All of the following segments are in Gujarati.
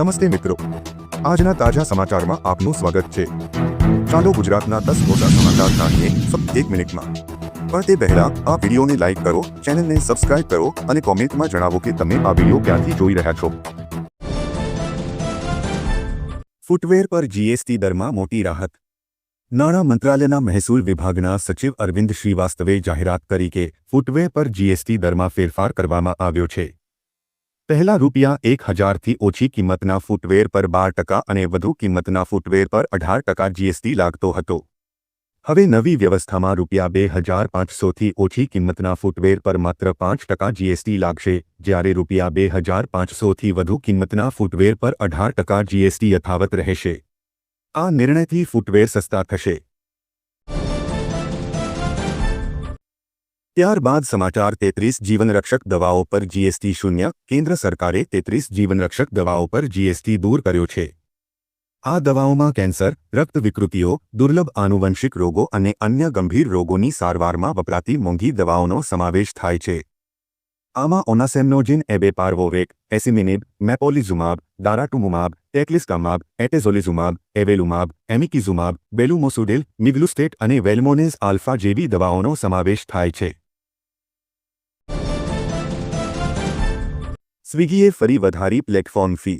નમસ્તે મિત્રો. આજના તાજા સમાચારમાં આપનું સ્વાગત છે. ચાલો ગુજરાતના દસ મોટા સમાચાર જાણીએ એક મિનિટમાં. પણ તે પહેલા આ વિડીયોને લાઇક કરો, ચેનલને સબસ્ક્રાઇબ કરો અને કોમેન્ટમાં જણાવો કે તમે આ વીડિયો ક્યાંથી જોઈ રહ્યા છો. ફૂટવેર પર જીએસટી દરમાં મોટી રાહત. નાણાં મંત્રાલયના મહેસૂલ વિભાગના સચિવ અરવિંદ શ્રીવાસ્તવે જાહેરાત કરી કે ફૂટવેર પર જીએસટી દરમાં ફેરફાર કરવામાં આવ્યો છે. પહેલા રૂપિયા એક હજારથી ઓછી કિંમતના ફૂટવેર પર બાર ટકા અને વધુ કિંમતના ફૂટવેર પર અઢાર ટકા જીએસટી લાગતો હતો. હવે નવી વ્યવસ્થામાં રૂપિયા બે હજાર પાંચસોથી ઓછી કિંમતના ફૂટવેર પર માત્ર પાંચ ટકા જીએસટી લાગશે, જ્યારે રૂપિયા બે હજાર પાંચસોથી વધુ કિંમતના ફૂટવેર પર અઢાર ટકા જીએસટી યથાવત રહેશે. આ નિર્ણયથી ફૂટવેર સસ્તા થશે. ત્યારબાદ સમાચાર તેત્રીસ જીવનરક્ષક દવાઓ પર જીએસટી શૂન્ય, કેન્દ્ર સરકારે તેત્રીસ જીવનરક્ષક દવાઓ પર જીએસટી દૂર કર્યો છે. આ દવાઓમાં કેન્સર, રક્ત વિકૃતિઓ, દુર્લભ આનુવંશિક રોગો અને અન્ય ગંભીર રોગોની સારવારમાં વપરાતી મોંઘી દવાઓનો સમાવેશ થાય છે. આમાં ઓનાસેમનોજિન, એબેપાર્વોવેક, એસિમિનિબ, મેપોલિઝુમાબ, દારાટુમુમાબ, ટેક્લિસ્કામાબ, એટેઝોલિઝુમાબ, એવેલુમાબ, એમિકિઝુમાબ, બેલુમોસુડિલ, મિગ્લુસ્ટેટ અને વેલ્મોનેઝ આલ્ફા જેવી દવાઓનો સમાવેશ થાય છે. સ્વિગીએ ફરી વધારી પ્લેટફોર્મ ફી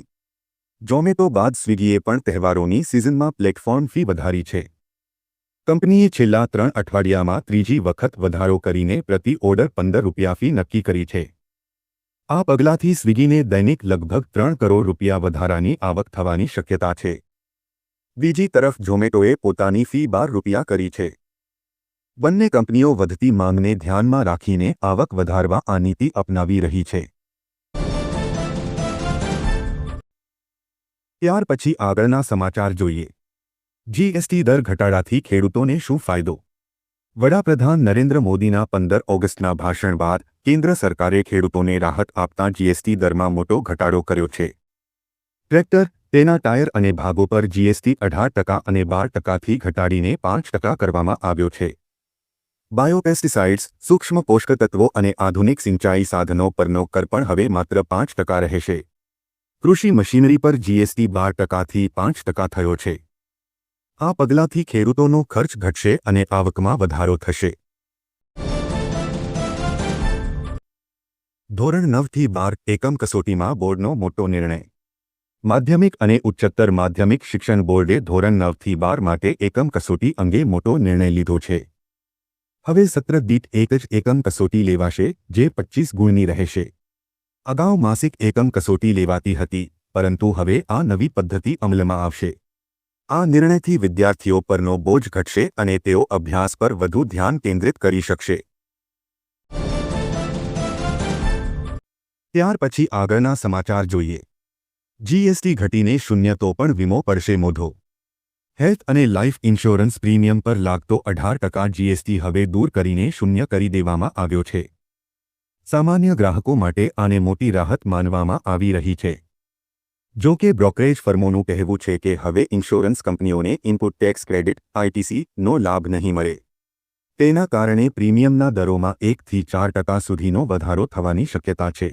ઝોમેટો બાદ સ્વિગીએ પણ તહેવારોની સિઝનમાં પ્લેટફોર્મ ફી વધારી છે. કંપનીએ છેલ્લા ત્રણ અઠવાડિયામાં ત્રીજી વખત વધારો કરીને પ્રતિ ઓર્ડર પંદર રૂપિયા ફી નક્કી કરી છે. આ પગલાંથી સ્વિગીને દૈનિક લગભગ ત્રણ કરોડ રૂપિયા વધારાની આવક થવાની શક્યતા છે. બીજી તરફ ઝોમેટોએ પોતાની ફી બાર રૂપિયા કરી છે. બંને કંપનીઓ વધતી માંગને ધ્યાનમાં રાખીને આવક વધારવા આ નીતિ અપનાવી રહી છે. ત્યાર પછી આગળના સમાચાર જોઈએ. જીએસટી દર ઘટાડાથી ખેડૂતોને શું ફાયદો? વડાપ્રધાન નરેન્દ્ર મોદીના પંદર ઓગસ્ટના ભાષણ બાદ કેન્દ્ર સરકારે ખેડૂતોને રાહત આપતા જીએસટી દરમાં મોટો ઘટાડો કર્યો છે. ટ્રેક્ટર, તેના ટાયર અને ભાગો પર જીએસટી અઢાર ટકા અને બાર ટકાથી ઘટાડીને પાંચ ટકા કરવામાં આવ્યો છે. બાયોપેસ્ટિસાઇડ્સ, સૂક્ષ્મ પોષક તત્વો અને આધુનિક સિંચાઈ સાધનો પરનો કર પણ હવે માત્ર પાંચ ટકા રહેશે. કૃષિ મશીનરી પર જીએસટી બાર ટકાથી પાંચ ટકા થયો છે. આ પગલાંથી ખેડૂતોનો ખર્ચ ઘટશે અને આવકમાં વધારો થશે. ધોરણ નવથી બાર એકમ કસોટીમાં બોર્ડનો મોટો નિર્ણય. માધ્યમિક અને ઉચ્ચતર માધ્યમિક શિક્ષણ બોર્ડે ધોરણ નવથી બાર માટે એકમ કસોટી અંગે મોટો નિર્ણય લીધો છે. હવે સત્ર દીઠ એક જ એકમ કસોટી લેવાશે, જે પચ્ચીસ ગુણની રહેશે. અગાઉ માસિક એકમ કસોટી લેવાતી હતી, પરંતુ હવે આ નવી પદ્ધતિ અમલમાં આવશે. આ નિર્ણયથી વિદ્યાર્થીઓ પરનો બોજ ઘટશે અને તેઓ અભ્યાસ પર વધુ ધ્યાન કેન્દ્રિત કરી શકશે. ત્યાર પછી આગળના સમાચાર જોઈએ. જીએસટી ઘટીને શૂન્ય તો પણ વીમો પડશે મોઢો. હેલ્થ અને લાઇફ ઇન્સ્યોરન્સ પ્રીમિયમ પર લાગતો અઢાર ટકા જીએસટી હવે દૂર કરીને શૂન્ય કરી દેવામાં આવ્યો છે. સામાન્ય ગ્રાહકો માટે આને મોટી રાહત માનવામાં આવી રહી છે. જો કે બ્રોકરેજ ફર્મોનું કહેવું છે કે હવે ઇન્સ્યોરન્સ કંપનીઓને ઇનપુટ ટેક્સ ક્રેડિટ આઈટીસીનો લાભ નહીં મળે. તેના કારણે પ્રીમિયમના દરોમાં એકથી ચાર ટકા સુધીનો વધારો થવાની શક્યતા છે.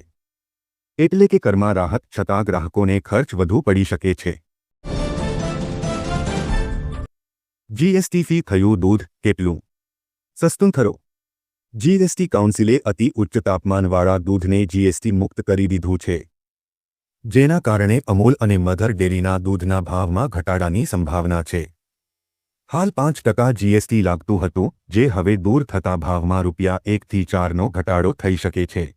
એટલે કે કરમાં રાહત છતાં ગ્રાહકોને ખર્ચ વધુ પડી શકે છે. જીએસટી ફી થયું દૂધ, કેટલું? સસ્તું ખરો જીએસટી કાઉન્સિલે અતિ ઉચ્ચ તાપમાનવાળા દૂધને જીએસટી મુક્ત કરી દીધું છે. જેના કારણે અમૂલ અને મધર ડેરીના દૂધના ભાવમાં ઘટાડાની સંભાવના છે. હાલ પાંચ ટકા જીએસટી લાગતું હતું, જે હવે દૂર થતા ભાવમાં રૂપિયા એકથી ચારનો ઘટાડો થઈ શકે છે.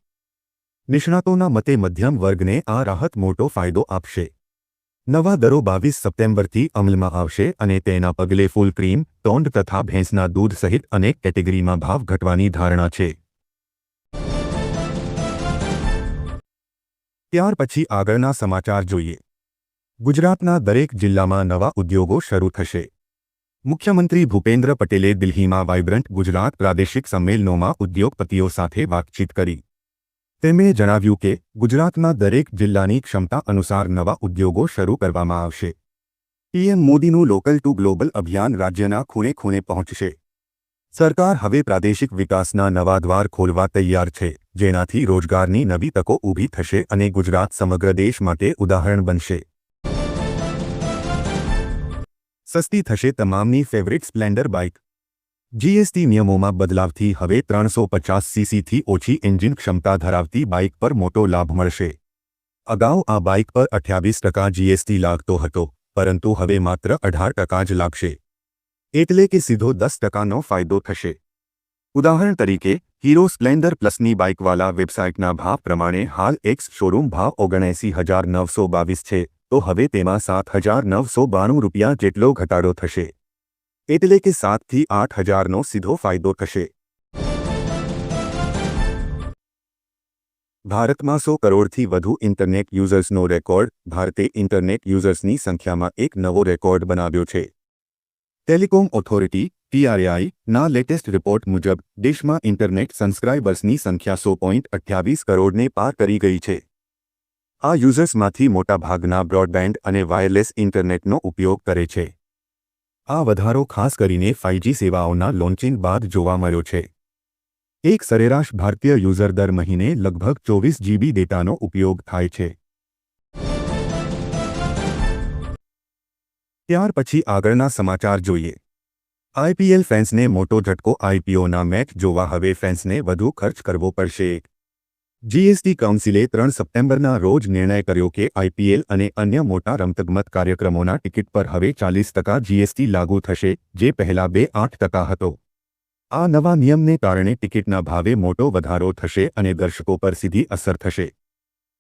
નિષ્ણાતોના મતે મધ્યમ વર્ગને આ રાહત મોટો ફાયદો આપશે. નવા દરો બાવીસ સપ્ટેમ્બરથી અમલમાં આવશે અને તેના પગલે ફૂલ ક્રીમ ટોન્ડ તથા ભેંસના દૂધ સહિત અનેક કેટેગરીમાં ભાવ ઘટવાની ધારણા છે. ત્યાર પછી આગળના સમાચાર જોઈએ. ગુજરાતના દરેક જિલ્લામાં નવા ઉદ્યોગો શરૂ થશે. મુખ્યમંત્રી ભૂપેન્દ્ર પટેલે દિલ્હીમાં વાઇબ્રન્ટ ગુજરાત પ્રાદેશિક સંમેલનોમાં ઉદ્યોગપતિઓ સાથે વાતચીત કરી. તેમણે જણાવ્યું કે, ગુજરાતના દરેક જિલ્લાની ક્ષમતા અનુસાર નવા ઉદ્યોગો શરૂ કરવામાં આવશે. પીએમ મોદીનું લોકલ ટુ ગ્લોબલ અભિયાન રાજ્યના ખૂણે ખૂણે પહોંચશે. સરકાર હવે પ્રાદેશિક વિકાસના નવા દ્વાર ખોલવા તૈયાર છે, જેનાથી રોજગારની નવી તકો ઊભી થશે અને ગુજરાત સમગ્ર દેશ માટે ઉદાહરણ બનશે. સસ્તી થશે તમામની ફેવરિટ સ્પ્લેન્ડર બાઇક. જીએસટી નિયમોમાં બદલાવથી હવે ત્રણસો પચાસ સીસીથી ઓછી એન્જિન ક્ષમતા ધરાવતી બાઇક પર મોટો લાભ મળશે. અગાઉ આ બાઇક પર અઠ્યાવીસ ટકા જીએસટી લાગતો હતો, પરંતુ હવે માત્ર અઢાર ટકા જ લાગશે. એટલે કે સીધો દસ ટકાનો ફાયદો થશે. ઉદાહરણ તરીકે હીરો સ્પ્લેન્ડર પ્લસની બાઇકવાલા વેબસાઇટના ભાવ પ્રમાણે હાલ એક્સ શોરૂમ ભાવ ઓગણએંસી હજાર નવસો બાવીસ છે, તો હવે તેમાં સાત હજાર નવસો બાણું રૂપિયા જેટલો ઘટાડો થશે. એટલે કે સાતથી આઠ હજારનો સીધો ફાયદો થશે. ભારતમાં સો કરોડથી વધુ ઇન્ટરનેટ યુઝર્સનો રેકોર્ડ, ભારતે ઇન્ટરનેટ યુઝર્સની સંખ્યામાં એક નવો રેકોર્ડ બનાવ્યો છે. ટેલિકોમ ઓથોરિટી ટીઆરઆઈ ના લેટેસ્ટ રિપોર્ટ મુજબ, દેશમાં ઇન્ટરનેટ સબસ્ક્રાઇબર્સની સંખ્યા સો પોઈન્ટ અઠ્યાવીસ કરોડને પાર કરી ગઈ છે. આ યુઝર્સમાંથી મોટાભાગના બ્રોડબેન્ડ અને વાયરલેસ ઇન્ટરનેટનો ઉપયોગ કરે છે. આ વધારો ખાસ કરીને ફાઇવજી સેવાઓના લોન્ચિંગ બાદ જોવા મળ્યો છે. એક સરેરાશ ભારતીય યુઝર દર મહિને લગભગ ચોવીસ જીબી ડેટાનો ઉપયોગ થાય છે. ત્યાર પછી આગળના સમાચાર જોઈએ. આઈપીએલ ફેન્સને મોટો ઝટકો આઈપીઓના મેચ જોવા હવે ફેન્સને વધુ ખર્ચ કરવો પડશે. જીએસટી કાઉન્સિલે ત્રણ સપ્ટેમ્બરના રોજ નિર્ણય કર્યો કે આઈપીએલ અને અન્ય મોટા રમતગમત કાર્યક્રમોના ટિકિટ પર હવે ચાલીસ ટકા જીએસટી લાગુ થશે, જે પહેલા બે આઠ ટકા હતો. આ નવા નિયમને કારણે ટિકિટના ભાવે મોટો વધારો થશે અને દર્શકો પર સીધી અસર થશે.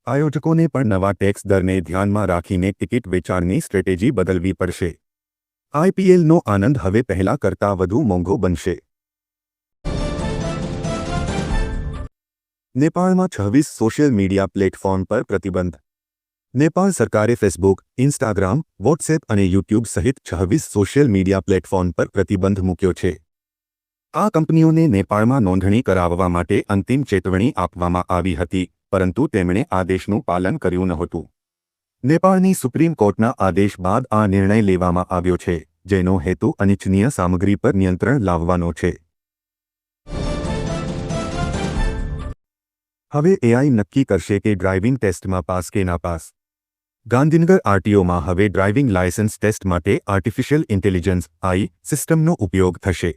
આયોજકોને પણ નવા ટેક્સ દરને ધ્યાનમાં રાખીને ટિકિટ વેચાણની સ્ટ્રેટેજી બદલવી પડશે. આઈપીએલનો આનંદ હવે પહેલા કરતાં વધુ મોંઘો બનશે. નેપાળમાં છવ્વીસ સોશિયલ મીડિયા પ્લેટફોર્મ પર પ્રતિબંધ. નેપાળ સરકારે ફેસબુક, ઇન્સ્ટાગ્રામ, વોટ્સએપ અને યુટ્યુબ સહિત છવ્વીસ સોશિયલ મીડિયા પ્લેટફોર્મ પર પ્રતિબંધ મૂક્યો છે. આ કંપનીઓને નેપાળમાં નોંધણી કરાવવા માટે અંતિમ ચેતવણી આપવામાં આવી હતી, પરંતુ તેમણે આદેશનું પાલન કર્યું નહોતું. નેપાળની સુપ્રીમ કોર્ટના આદેશ બાદ આ નિર્ણય લેવામાં આવ્યો છે, જેનો હેતુ અનિચ્છનીય સામગ્રી પર નિયંત્રણ લાવવાનો છે. હવે એઆઈ નક્કી કરશે કે ડ્રાઇવિંગ ટેસ્ટમાં પાસ કે નાપાસ ગાંધીનગર આરટીઓમાં હવે ડ્રાઇવિંગ લાયસન્સ ટેસ્ટ માટે આર્ટિફિશિયલ ઇન્ટેલિજન્સ આઈ સિસ્ટમનો ઉપયોગ થશે.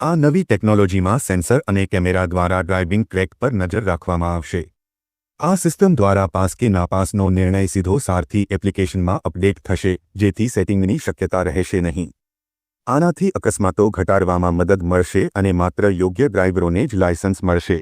આ નવી ટેકનોલોજીમાં સેન્સર અને કેમેરા દ્વારા ડ્રાઇવિંગ ટ્રેક પર નજર રાખવામાં આવશે. આ સિસ્ટમ દ્વારા પાસ કે નાપાસનો નિર્ણય સીધો સારથી એપ્લિકેશનમાં અપડેટ થશે, જેથી સેટિંગની શક્યતા રહેશે નહીં. આનાથી અકસ્માતો ઘટાડવામાં મદદ મળશે અને માત્ર યોગ્ય ડ્રાઈવરોને જ લાયસન્સ મળશે.